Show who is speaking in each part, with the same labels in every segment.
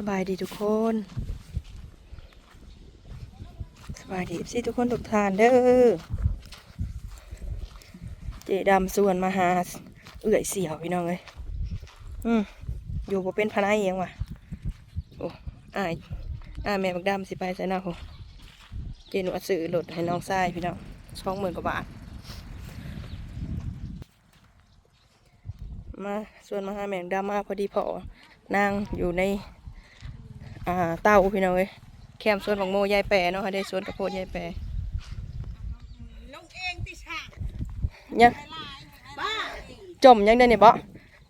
Speaker 1: สบายดีทุกคน สบายดีสิทุกคนทุกท่านเด้อ เจดำส่วนมาหา เอื่อยเสียวพี่น้องเลย อืมอยู่บ่เป็นพนัยเองว่ะ โอ้อายอายแม่บักดำสิไปใส่หน้าโหเจนูเอาซื้อรถให้น้องชายพี่น้องสองหมื่นกว่าบาท มาส่วนมาหาแมงดามาพอดีพอนางอยู่ใน อ่าเต้าพี่น้องเอ้ยแคมสวนของโมยายแปรเนาะค่ะได้สวนกระโพดยายแปร
Speaker 2: ลงเองติช่าง
Speaker 1: ยัง
Speaker 2: บ้า
Speaker 1: จมยังได้เนี่ยบ่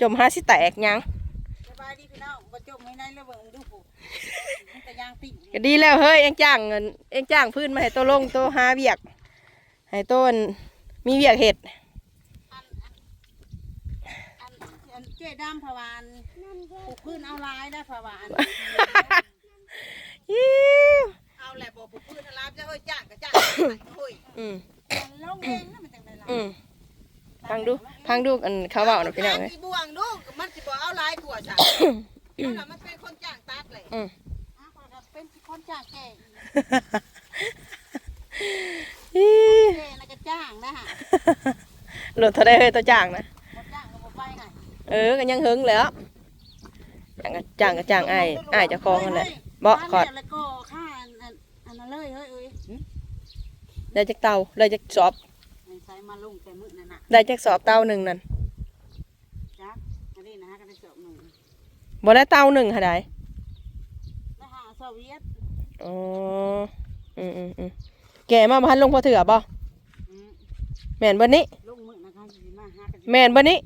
Speaker 1: จมห้าสิแตกยัง
Speaker 2: สบายดีพี่น้องบ่จมให้ในแล้วเบิ่งดูผู้มันก็ยางติ่ง
Speaker 1: ก็ดีแล้วเฮ้ยเอ็งจ้างเงินเอ็งจ้างพื้นมาให้โตวลงโตวหาเวียกให้ต้นมีเวียกเห็ด
Speaker 2: อันอันอันอันเจ๊ดำพะวานปลูกพืชเอาลายได้พะวาน
Speaker 1: อิ๊ว
Speaker 2: เอาแหละบ่ปลูกพืชเอาลายจะเฮ้ยจ้างก็จ้างเฮ้ย
Speaker 1: อืม
Speaker 2: ลงเองนะมันจังไดล่ะ
Speaker 1: อืมพังดูพังดูอันเขาเบาหน่อยพี่น้องเลย
Speaker 2: ที่บ่วงดูมันสิบ่เอาลายกว่าจ้ะมันน่ะมันเป็นคนจ้างตัดเลย
Speaker 1: อืม
Speaker 2: อ้าวข้อยก็เป็นคนจ้างแก่อีก
Speaker 1: อิ๊ว
Speaker 2: แก่น่ะก็จ้างนะฮะ
Speaker 1: รถเท่าได้เฮ้ยตัวจ้างนะ
Speaker 2: บ่จ้างก็บ่ไปไง
Speaker 1: เออกันยังหึงแล้วจ้างก็จ้างก็จ้างไอ้ไอ้ายเจ้าของนั่นแหละเบาะขอด
Speaker 2: แล้วก็ค่าอันอันอันนั้นเลยเฮ้ยเอ้ย
Speaker 1: ได้จากเตาได้จากสอบ
Speaker 2: ใส่มาลงแต่มื้อนั่นน่ะ
Speaker 1: ได้จากสอบเตาหนึ่งนั่น
Speaker 2: จ้ะอันนี้นะฮะก็ได้สอบหนึ่ง
Speaker 1: บ่ได้เตาหนึ่งค่ะได้
Speaker 2: แล้วหาโซเวียต
Speaker 1: อ๋ออืมอืมอืมแกมาพันลงพอเถื่อบ่
Speaker 2: อืม
Speaker 1: แม่นบ่นี้
Speaker 2: ลงมื้อนะคะสิมาหากัน
Speaker 1: แม่นบ่นี้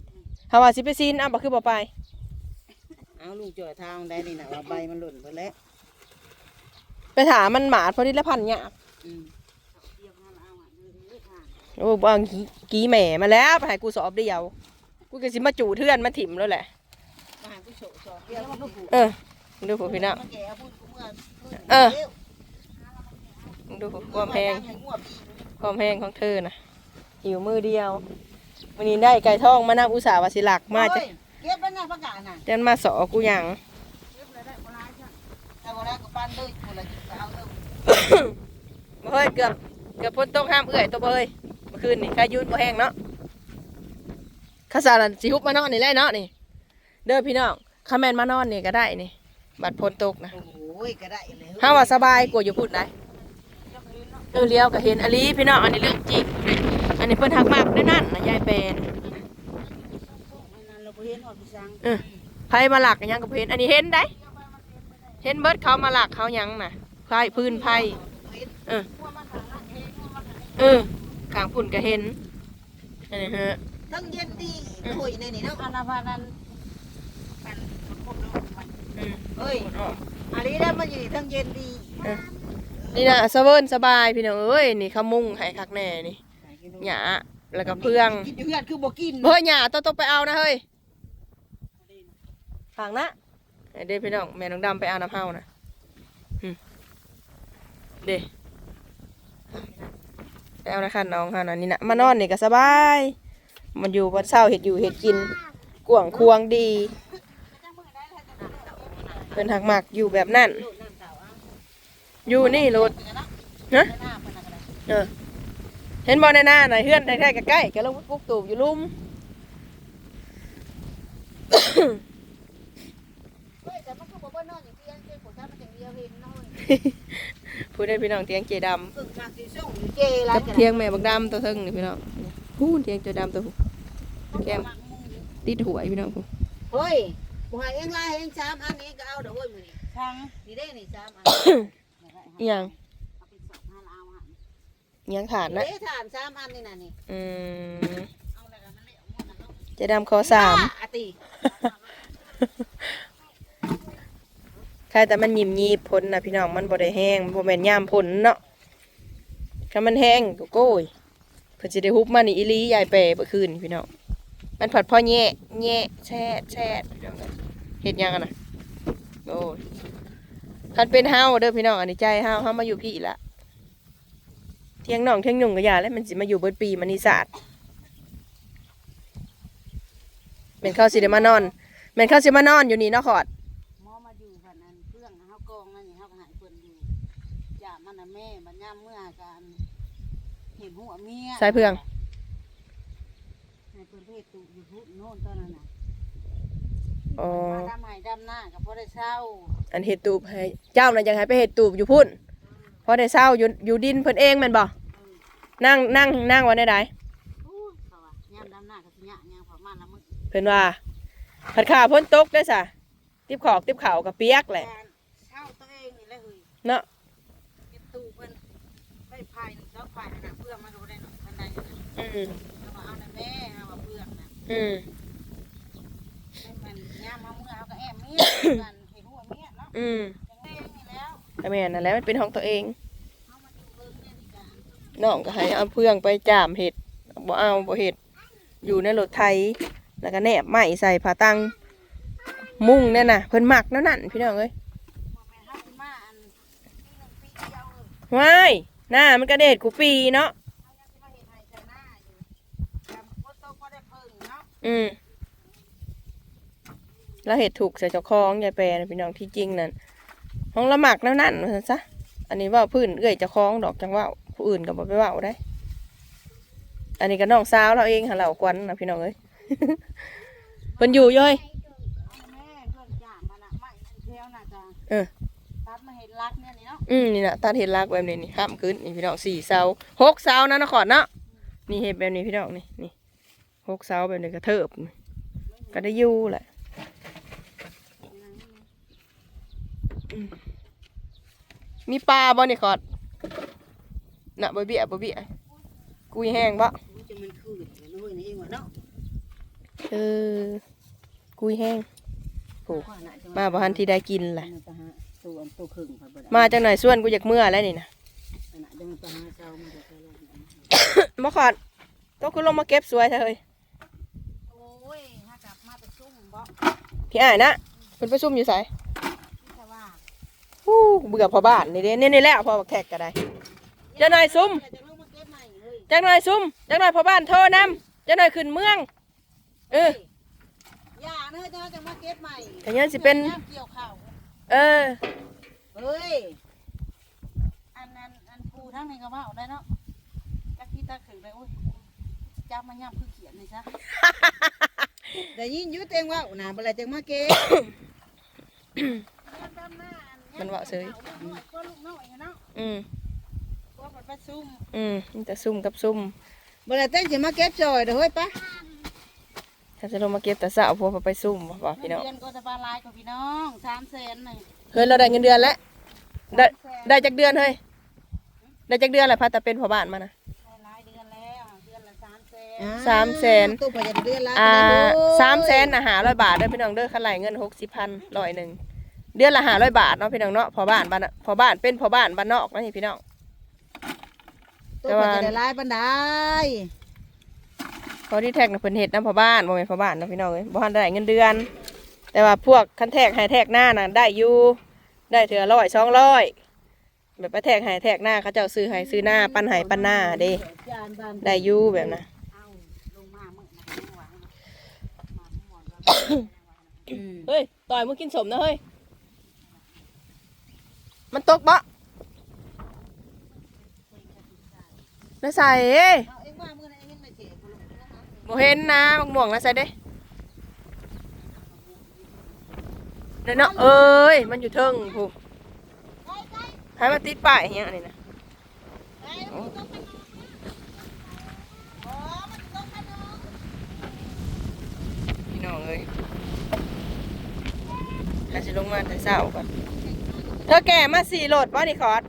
Speaker 1: เฮาว่าสิไปซีนอะบ่คือบ่ไป
Speaker 2: เอาลุงจ่อยทางได้นี่น่ะว่าใบมันหล่นไปแล้ว
Speaker 1: ไปถามมันหมาดพอดีละพันเนี่ยาก
Speaker 2: อืมเดี๋ยวมาเอาอะเดี๋ยวเดี๋ยวทาง
Speaker 1: โอ้บ่เอากี้กี้แหม่มาแล้วไปให้กูสอบเดียว กูก็สิมาจู่เทื่อนมาถิ่มแล้วแหละ
Speaker 2: มาหาผู้โชคสอบเดี๋ยวมันก็ผูก
Speaker 1: เออมึงดูผู้พี่น้อง
Speaker 2: มาแก่เอาพูดกูเมื่อ
Speaker 1: เออมึงดูผู้ความแพง
Speaker 2: ให้งวดอีก
Speaker 1: ความแพงของเธอน่ะหิวมือเดียววันนี้ได้ไก่ทองมานับอุตสาห์วาสิลักมาจะ
Speaker 2: โอ้ยเก็บไว้หน้าประกาศน่ะ
Speaker 1: จะมาสอกูหยัง
Speaker 2: เก็บเลยได้บ่หลายจ้ะแต่บ่หลายก็ปานเลย เฮ้
Speaker 1: ยเกือบเกือบพ้นตกห้ามเอื่อยตัวบ่เฮ้ยเมื่อคืนนี่ข้ายุนบ่แห้งเนาะข้าสารันสิฮุบมานอนนี่แหละเนาะนี่ เด้อพี่น้องข้าแมนมานอนนี่ก็ได้นี่ บัดพ้นตกนะ
Speaker 2: โอ้ยก็ได้เลย
Speaker 1: ถ้าว่าสบายกว่าอยู่พูดได้เออเลี้ยวก็เห็นอลีพี่น้องอันนี้เรื่องจริงอันนี้เพิ่นทักมากได้นั่นนะยายแปน
Speaker 2: อันนั้นเราบ่เห็นฮอดพี่สัง
Speaker 1: เออไผมาหลักกันยังกับเห็นอันนี้เห็นได้ เห็นเบิดเขามาหลักเขายังน่ะ ไผพื้นไผเออเออกลางฝุ่นก็เห็นอันนี้ฮะ
Speaker 2: ทั้งเย็นดีคุยในนี่เนาะอันนั้นว่านั้นปันคนเนาะมัน
Speaker 1: อืม
Speaker 2: เฮ้ยอันนี้ได้มาอยู่ทั้งเย็นดี
Speaker 1: นี่นะสะเวิร์นสบายพี่น้องเอ้ยนี่เขามุงให้คักแน่นี่หยาแล้วก็เพื่อง
Speaker 2: กินอยู่เฮือนคือบ่กิน
Speaker 1: เฮ้ยหยาต้องต้องไปเอานะเฮ้ยฝากนะเด้พี่น้องแม่น้องดำไปเอาน้ำเฮานะอืม เด้ไปเอานะคันน้องเฮานะนี่นะมานอนนี่ก็สบาย มันอยู่บนเศร้าเห็ดอยู่เห็ดกินกวางควงดีเป็นหักหมักอยู่แบบนั้นอยู่นี่รถนะเออเห็นบอลในหน้าไหนเฮื่อนใกล้ๆใกล้ๆก็ลงปุ๊กตูบอยู่ลุ่ม
Speaker 2: เฮ้ยแต่มันก็บ่บ่นอนอยู่เตียงเจ้าผู้ชายมันจังเดียวเห็นน้อย
Speaker 1: พูดได้พี่น้องเตียงเจด
Speaker 2: เพิ่งมาสิส่งอยู่เจำลา
Speaker 1: กับเทียงแม่บักดำตัวเทิงนี่พี่น้องพูดเทียงเจดำตัวผู้แก้มติดหัวพี่น้องผู้
Speaker 2: เฮ้ยบ่ให้เองลายเองสามอันนี้ก็เอาเด้อเฮ้ยมื้อนี้ทางนี่เด้นี่สามอัน
Speaker 1: อิหยัง
Speaker 2: เอาไปสอบหาเอาหั่น
Speaker 1: อิหยังขาดนะ
Speaker 2: เด้ฐานสามอันนี่น่ะนี่
Speaker 1: อืม
Speaker 2: เอาแล้วก็มันเละหมดน่ะเนาะ
Speaker 1: เจดำคอสาม
Speaker 2: อะติ
Speaker 1: ใครแต่มันยิมยีบพ้นนะพี่น้องมันบ่ได้แห้งมันบ่แม่นย่ามพ้นเนาะถ้ามันแห้งก็โก้ยเพิ่นสิได้ฮุบมานี่อีหลียายแปรเมื่อคืนพี่น้องมันผัดพ่อแย่แย่แช่แช่เอ้ยเฮ็ดยังอะน่ะโอ้ยคันเป็นเฮาเด้อพี่น้องอันนี้ใจเฮาเฮามาอยู่พี่ละเที่ยงน้องเที่ยงหนุ่งก็อย่าแล้วมันสิมาอยู่เบิดปีมันนิสาดเป็นข้าสิได้มานอนแม่นข้าวสิมานอนอยู่นี่นาะขอด
Speaker 2: หมอมาอยู่วันนั้นคื
Speaker 3: แม่บัดย่ามเมื่อกันเห็นหัวเมีย
Speaker 1: ใส่เพื่อง
Speaker 3: ในประเทศตุอยู่พุโน่นตอนนั้นน่ะ
Speaker 1: อ๋อ
Speaker 3: มาดำไห้ดำหน้ากับพ่อได้เช่า
Speaker 1: อันเห็ดตูบให้เจ้าน่ะยังให้ไปเห็ดตูบอยู่พุ่นพอได้เศร้าอยู่อยู่ดินเพิ่นเองแม่นบ่นั่งนั่งนั่งไว้ได้ใด
Speaker 3: อู้เขาว่าย่ามดำหน้ากับสิยะย่างพอมาละมึง
Speaker 1: เพิ่นว่าผัดข้าวพ้นตกได้อซะติบขอกติบข้าวกับเปียกแหละ
Speaker 3: การ เฮ้ย
Speaker 1: เนาะ
Speaker 3: เก็บตู้เพิ่นไปพายหนึ่งสองพายขนาดเพื่อมาดูได้หน่อยทันใดอยู่นะ
Speaker 1: อืม
Speaker 3: เอามาเอาในแม่เอามาเพื่อนนะ
Speaker 1: อืม
Speaker 3: ให้มันย่ามมาเมื่อเอาก็แอบเมียกันเห็นหัวเมียเนาะ
Speaker 1: อืม
Speaker 3: อย่างนี้นี่แล้ว
Speaker 1: ก็แม่นนั่นแหละมันเป็นของตัวเอง
Speaker 3: เอามาอยู่เบิ่งเนี่ยนี่กัน
Speaker 1: น้องก็ให้เอาเพื่องไปจามเห็ดบ่เอาบ่เห็ดอยู่ในรถไถแล้วก็แนบไม้ใส่ผ้าตัง มุ่งเนี่ยน่ะเพิ่นมักแนั่นนั่นพี่น้องเอ้ย
Speaker 3: มาไปหาคุณมาอันปีหนึ่งปีเดีย วเออ
Speaker 1: ว้ายหน้ามันกระเด็ดกูปีเนาะ
Speaker 3: เอายังสิมาเห็นให้แต่หน้าอยู่แต่บ่ตกบ่ได้เพิ่งเนาะ
Speaker 1: อืมแล้วเห็ดถูกใส่เจ้าของยายแปรนะพี่น้องที่จริงนั่นห้องละหมักแล้วนั่นว่าซั่นซะอันนี้เว่าพื้นเอื้อยเจ้าของดอกจังเว่าผู้อื่นก็บ่ไปเว่าได้ อันนี้ก็น้องสาวเราเองหาเหล่ากวนนะพี่น้องเอ้ยเพิ่นอยู่อย้อย
Speaker 3: เอาแม่เพิ่นจ้างมาน่ะไม่เที่ยวน่ะจ้ะ
Speaker 1: เออ
Speaker 3: ตัดมา เห็นรักเนี่ยนี่เนาะ
Speaker 1: อืมนี่นะตัดเห็ดลากแบบนี้นี่ข้ามขึ้นนี่พี่น้องสี่เสาหกเสานะนครเนาะนี่เห็ดแบบนี้พี่น้องนี่นี่หกเสาแบบนี้ก็เทิบนี่ก็ได้อยู่แหละอืมมีปลาบ่นี่ขอดน่ะบ่เบี้ยบ่เบี้ยกุยแห้งบ่
Speaker 3: รู้จะมันคืนเนาะเว้ยนี่เองว่ะเนาะ
Speaker 1: เออกุยแห้งโอ้
Speaker 3: ว่าน่ะจะ
Speaker 1: มาบ่ทันที่ได้กินแหละ
Speaker 3: มันไปหา ตัวอันตัวครึ่งไปบ่ได้
Speaker 1: มาจังหน่อยส่วนกูอยากเมื่อแล้วนี่นะ
Speaker 3: อันน่ะจะมันไปหาเจ้ามาจากแล้ว
Speaker 1: บ่ขอดต้องคุณลงมาเก็บสวยเถอะเฮ้ย
Speaker 3: โอ้ยถ้ากลับมาไปซุ่มบ่
Speaker 1: พี่อ้ายนะเพิ่นไปซุ่มอยู่ไส
Speaker 3: ที่จะว่า
Speaker 1: ฮู้เบื่อพอบ้านนี่เด้นี่นี่แหละพอบักแขกก็ได้เจ้าหน่อยซุ่ม
Speaker 3: จะลงมาเก็บใหม่เฮ้ย
Speaker 1: จักหน่อยซุ่มจักหน่อยพอบ้านโทรนำจักหน่อยขึ้นเมือง เออ
Speaker 3: อย่าเนอะจะจะมาเก็บใหม่
Speaker 1: ก็ยังสิเป็น
Speaker 3: ย่ามเกี่ยวข้าว
Speaker 1: เออ
Speaker 3: เฮ้ย อันนั้นอันปูทั้งนี้ก็ว่าเอาได้เนาะจักที่ตาขึ้นไปโอ้ยจับมาย่ำคือเขียนนี่ซะแต่ยินอยุเตงว่าหนาเวลาจังมาเก็บ
Speaker 1: มันว่าเสย
Speaker 3: ก็ลูกน้อยเนาะ
Speaker 1: อืม
Speaker 3: ก็ปัดไปซุ่ม
Speaker 1: อืมมีแต่ซุ่มกับซุ่ม
Speaker 3: เวลาเต้นจะมาเก็บจอยเด้อเฮ้ยปะ
Speaker 1: ถ้าจะลงมาเก็บแต่เช้าพวกไปซุ่มบ่บ่พี่น้อง
Speaker 3: เดือนก็จะปลาลายกับพี่น้องสามแสนหนึ่ง
Speaker 1: เฮ้ยเราได้เงินเดือนแล้วได้ได้จักเดือนเฮ้ยได้จักเดือนแหละพาแต่เป็นพอบ้านมานะ
Speaker 3: ได้หลายเดือนแล้วเดือนละสามแสน
Speaker 1: สามแสน
Speaker 3: ตู้ประหยัดเดือนละ
Speaker 1: อ่าสามแสนนะหาร้อยบาทเด้อพี่น้องเด้อคันไหลเงินหกสิบพันร้อยหนึ่งเดือนละหาร้อยบาทเนาะพี่น้องเนาะพอบ้านบ้านพอบ้านเป็นพอบ้านบ้านนอกนะนี่พี่น้อง
Speaker 3: ตู้ประหยัดได้หลายปันได้
Speaker 1: พอที่แท็กนะเพิ่นเฮ็ดนะพอบ้านบ่แม่นพอบ้านเนาะพี่น้องเอ้ยบ่ทันได้เงินเดือน แต่ว่าพวกคันแท็กให้แท็กหน้าน่ะได้อยู่ได้เถื่อร้อยสองร้อยแบบไปแท็กให้แท็กหน้าเขาเจ้าซื้อให้ซื้อหน้าปันให้ปันหน้าเด้
Speaker 3: จานบ้าน
Speaker 1: ได้อยู่แบบน่ะ
Speaker 3: เอาลงมาเมื่อนะไม่ไหวนะมาหมดแล้วอืม
Speaker 1: เฮ้ยต่อยมึงกินสมนะเฮ้ยมันตกบ่แล้วใส่
Speaker 3: บ่
Speaker 1: เห็นนะมะม่วงนะใส่เด้เดี๋ยวเนาะเอ้ย มันอยู่เทิงผู้ให้มาติดป้ายอย่างนี้นะ
Speaker 3: ไอ้มันต้องขนมอ๋อมันต้องขนม
Speaker 1: พี่น้องเอ้ยอาจจะลงมาแต่เช้าก่อนเธอแก่มาสี่โหลดว่านี่คอร์ด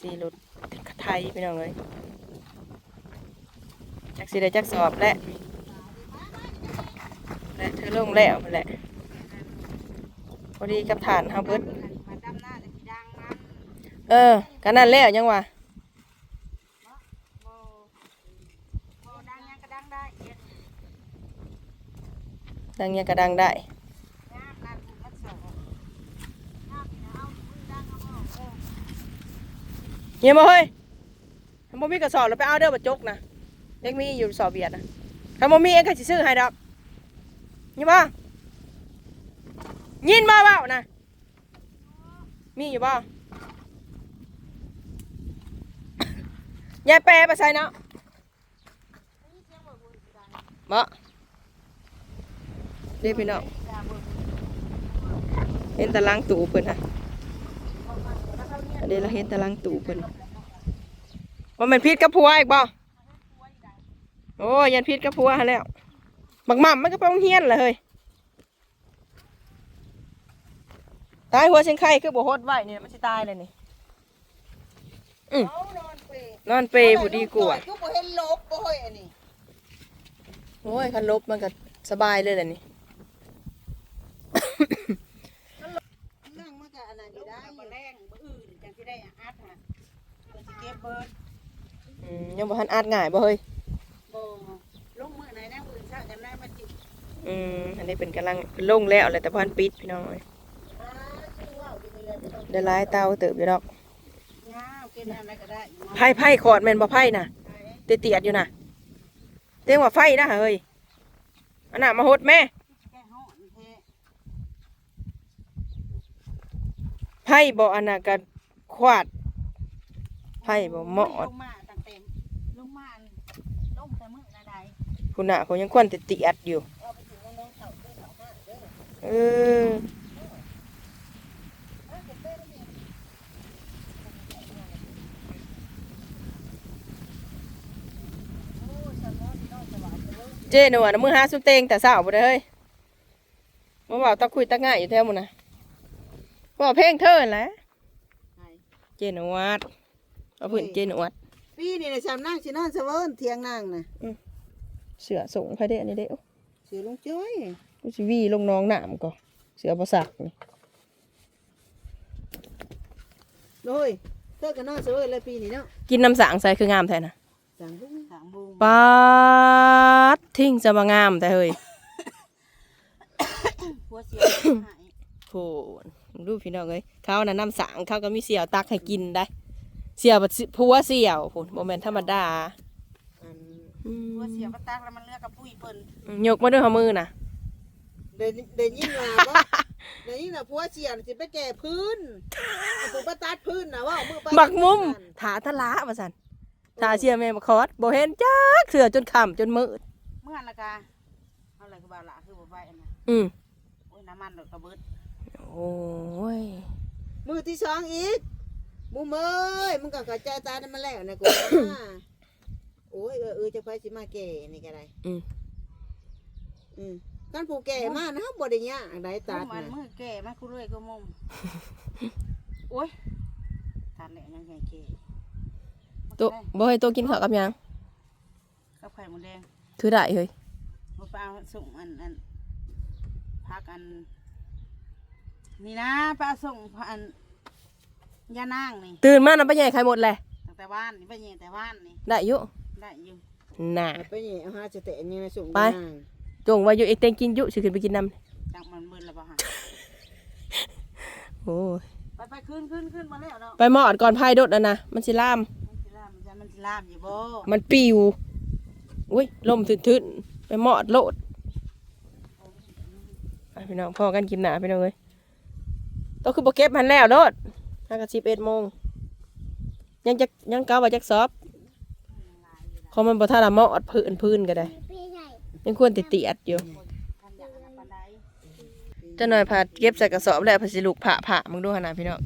Speaker 1: สี่โหลดติดกระไทยพี่น้องเอ้ย จักสีได้จักสอบและและเธอลงแล้วนั่นแหละพอดีกับฐานเฮาเบิดเออกันนั่นแล้วยังวะ
Speaker 3: ดังยังก็ดังได้เอ็ด
Speaker 1: ดังยังกระดังได้
Speaker 3: ย่ามนั่นมันสองย่ามนี่นะเอามือดังเอาออกเออ
Speaker 1: เงียมาเฮ้ยถ้าบ่มีกระสอบแล้วไปเอาเด้อบัจกนะ เด็กมีอยู่สอบเบียดนะถ้าบ่มีเองก็สิซื้อให้ดอกยินบ่ยินบ่เว้านะมีอยู่บ่ยายแปรไปใส่เนาะบ่เด้พี่น้องเห็นตารางตู่เพิ่นฮะอันนี้เราเห็นตารางตู่เพิ่นว่ามันพิษกับผัวอีกบ่ โอ้ยยันพิษกับผัวหาแล้ว บักหม่ำมันก็ไปโรงเรียนเลยเฮ้ยตายหัวเชียงไข่คือบ่โฮดไว้เนี่ยมันสิตายเลยนี่อืม
Speaker 2: เอานอนเปรย์
Speaker 1: นอนเปรย์ผู้ดีกว่า
Speaker 2: ก็บ่เห็นลบบ่เฮ้ยอันนี้
Speaker 1: โอ้ยคันลบมันก็สบายเลยแหละนี่
Speaker 2: นั่งมันก็อันนั้นอยู่ได้บ่แรงบ่อื่นจังสิได้อัดฮะมันสิเก็บเบิด
Speaker 1: อืมยังบ่ทันอาดง่ายบ่เฮ้ย
Speaker 2: บ่ลงมื้อไหนนะมื้อเช้าจำได้มาจิบ
Speaker 1: อืมอันนี้เป็นกำลังลงแล้วแหละแต่พันปิดพี่น้องเอ้ย
Speaker 2: อ่าชื่อว่าอยู่นี่แหละ
Speaker 1: ได้หลายเตาเติบอยู่ดอก
Speaker 2: ยาวกินอะไรก็ได้
Speaker 1: ไผ่ไผ่ขอดแม่นบ่ไผ่น่ะเตียดๆอยู่น่ะเต็งว่าไฟนะเฮ้ยอันน่ะมาหดแม่
Speaker 2: แค่ฮ้อนแท้
Speaker 1: ไผ่บ่อันน่ะก็ควาดไผ่บ่เหมาะ
Speaker 2: ลงมาตั้งเต็มลงมาอันลงแต่มื้อละใด
Speaker 1: คุณน่ะเขายังควรติเตียดอยู่
Speaker 2: เอาไปถึงน้องๆเฒ่าเด้อเฒ่าห้าเด้อ
Speaker 1: เออ
Speaker 2: เอาเก็บเด้อนี่โอ้ยฉันว่าพี่น้องสวัสดีเด้อ
Speaker 1: เจ้หนูอะน้ำมือหาสุเตงแต่สาวบ่ได้เฮ้ยมาบอกตะคุยตะง่ายอยู่แถวหมื้นะบอกเพลงเธอนั่นแหละ
Speaker 2: ไหน
Speaker 1: เจนวัดเอาพื้นเจนวัด
Speaker 2: ปีนี่นะชามนั่งสินอนเสวิร์นเทียงนั่งนะ
Speaker 1: เสือส่งไปได้อันนี้เด้อ
Speaker 2: เสือลุงจ้อย
Speaker 1: กูสิวีลงน้องน้ำก่อนเสือประสักนี่
Speaker 2: โดยเธอก็นอนเสวิร์นเลยปีนี้เนาะ
Speaker 1: กินน้ำสางใส่คืองามแท้นะ
Speaker 2: สั่งบุ้งสั่งบุ้ง
Speaker 1: ปาดทิ้งจะมางามแต่เฮ้ย
Speaker 2: หัวเสียหาย
Speaker 1: โหดูพี่น้องเอ้ยเขาน่ะน้ำสางเขาก็มีเสี่ยวตักให้กินได้ เสี่ยวบัดสิผัวเสี่ยวพุ่นบ่แม่นธรรมดา
Speaker 2: อัน
Speaker 1: อืม
Speaker 2: หัว เสียก็ตักแล้วมันเลือกกับปุ้ยเปิ้น
Speaker 1: ยกมาด้วยหัวมือน่ะ
Speaker 2: เดินเดินยิ่งมาบ่เดินยิ่งน่ะผัวเสียน่ะสิไปแก่พื้นเอาผมไปตัดพื้นน่ะว่าเอามือไป
Speaker 1: บักมุมถาทะละว่าซั่นถาเชียร์แม่มาคอดบ่เห็นจักเสือจนค่ำจนมืด
Speaker 2: เมื่อละกาเอาอะไรก็บ่าวละคือบ่ไปอันน่ะ
Speaker 1: อืม
Speaker 2: โอ้ยน้ำมันดอกกระเบิด
Speaker 1: โอ้ย
Speaker 2: มือที่สองอีกมุมเอ้ยมึงก็กระจายตาได้มาแล้วนะกูว่า โอ้ยเออเออจะไปสิมาแก่นี่ก็ได้
Speaker 1: อืม
Speaker 2: อืมการผูกแก่มากนะบ่ได้ยากได้ตัด
Speaker 3: มัน
Speaker 2: นะ
Speaker 3: มือแก่มากูเลยก็มุมโอ้ยทานแหละยังไงแก่
Speaker 1: ตัวบ่ให้ตัวกินข้าวกับหยัง
Speaker 3: กับไข่หมูแดง
Speaker 1: ถือได้เฮ้ย
Speaker 3: มาไปเอาส่งอันอันพักอัน นี่นะไปเอาส่งอันยานางนี่
Speaker 1: ตื่นมาน่ะไปใหญ่ไข่หมดแหละ
Speaker 3: ตั้งแต่บ้านนี่ไปเยี่ยแต่บ้านนี่
Speaker 1: ได้อยู่
Speaker 3: ได้อยู่
Speaker 1: น่ะ
Speaker 2: ไปนี่เอาหาจะแตะยังไงส่ง
Speaker 1: ไปจงว่าอยู่เอกเต็งกินอยู่สิขึ้นไปกินน้ำ
Speaker 3: จังมันมึนแล้วบ่ฮะ
Speaker 1: โอ้ย
Speaker 3: ไปไปขึ้นขึ้นขึ้นมาแล้วเนาะ
Speaker 1: ไปหมอดก่อนพายดดอะนะมันสิล่าม
Speaker 3: มันสิลามมันจะมันสิลามอยู่บ่
Speaker 1: มันปิวอุ้ยลมทึนๆไปหมอดโลดไปพี่น้องพอกันกินหนาพี่น้องเลยต้องคือโปเก็บมันแล้วโลดห้ากับสิบเอ็ดโมงยังจะยังเก้าว่าจักซอบ ขอมันบ่ท่าละหมอดพื้นพื้นก็ได้ ยังควรติดติอัดอยู่
Speaker 3: ท่านอยากอันนั้นปานใด
Speaker 1: เจะหน่อยผัดเก็บใส่กระสอบแล้วผัดสิลูกผ่าผ่ามึงดูขนาดพี่น้อง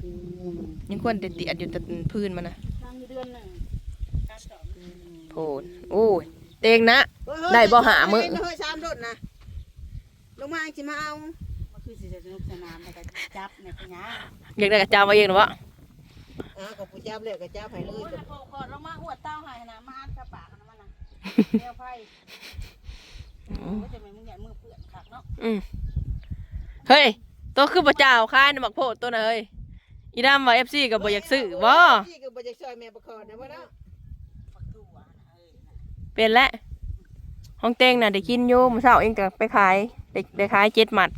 Speaker 1: ยังควรติดติอัดอยู่แต่พื้นมันนะ
Speaker 3: ทำอยู่เดือนหนึ่งการสอบ
Speaker 1: โผนโอ้ยเตงนะ ได้บ่หามื้อ
Speaker 2: เฮ้ยสามรถนะลงมาสิมาเอา
Speaker 3: มันคือสิจะสนุกสนานแล้วก็จับเนี่ยเป็นหยัง
Speaker 1: อยากได้กระจามาเองหรือวะ
Speaker 2: อ่ากับผู้จับเลยกับจับให้เล
Speaker 3: โอ้
Speaker 2: ย
Speaker 3: ยแล้วพอก่อลงมาอวเต้าให้นะมาอัดกระปากนะมันนะเลี้ยวไฟจะไม่มึงอย่ามือเปื่อนคักเนาะ
Speaker 1: อืมเฮ้ยตัวคือประจ้าค่ายในบักโพดตัวน่ะเฮ้ยอีดำว่าเอฟซีกับบ่อยากซื้อบ่
Speaker 2: พี่ก็บ่อยากช่วยแม่ประคองนะว่เนาะ
Speaker 3: ปักตัวนะเอ้ยนะ
Speaker 1: เป็นแล้วห้องเต้งน่ะได้กินอยู่มื้อเช้าเองก็ไปขายได้ได้ขายเจ็ดหมัด